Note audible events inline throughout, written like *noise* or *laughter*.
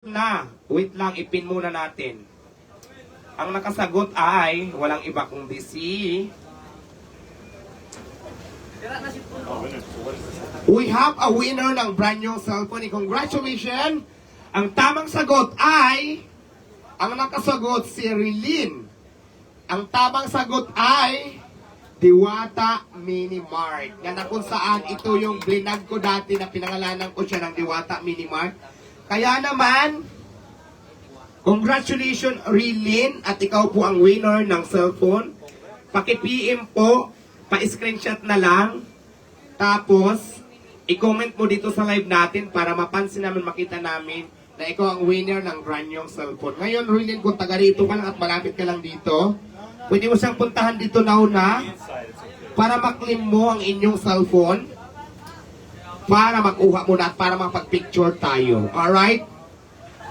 na. Wait lang, ipin muna natin. Ang nakasagot ay walang iba kundi si... We have a winner ng brand new cellphone. Congratulations! Ang tamang sagot ay... Ang nakasagot si Rilin. Ang tamang sagot ay... Diwata Mini Mart. Na kung saan ito yung blinag ko dati na pinangalanan ko siya ng Diwata Mini Mart. Kaya naman, congratulations Rilin at ikaw po ang winner ng cellphone. Paki-PM po, pa-screenshot na lang. Tapos, i-comment mo dito sa live natin para mapansin namin, makita namin na ikaw ang winner ng brand cellphone. Ngayon, Rilin, kung taga rito ka lang at malapit ka lang dito, pwede mo siyang puntahan dito na una para maklim mo ang inyong cellphone para makuha mo na at para makapag-picture tayo. Alright?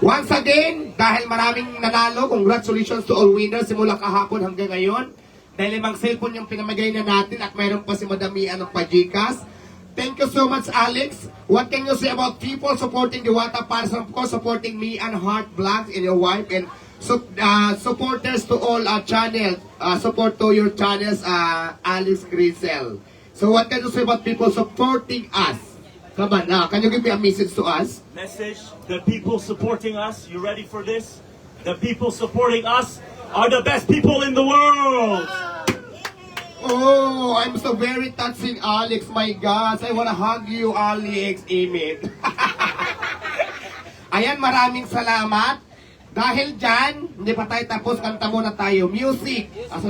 Once again, dahil maraming nanalo, congratulations to all winners simula kahapon hanggang ngayon. Dahil limang cellphone yung pinamagay na natin at mayroon pa si Madamian ng Pajikas. Thank you so much, Alex. What can you say about people supporting the Wata Paris and of course supporting me and Heart Blacks and your wife and so, uh, supporters to all our channels, uh, support to your channels, uh, Alex Grisel. So what can you say about people supporting us? Come on, now, can you give me a message to us? Message the people supporting us. You ready for this? The people supporting us are the best people in the world. Oh, I'm so very touching, Alex. My gosh, I wanna hug you, Alex. Imit. *laughs* Ayan, maraming salamat. Dahil dyan, hindi pa tayo tapos, kanta muna tayo. Music. Asa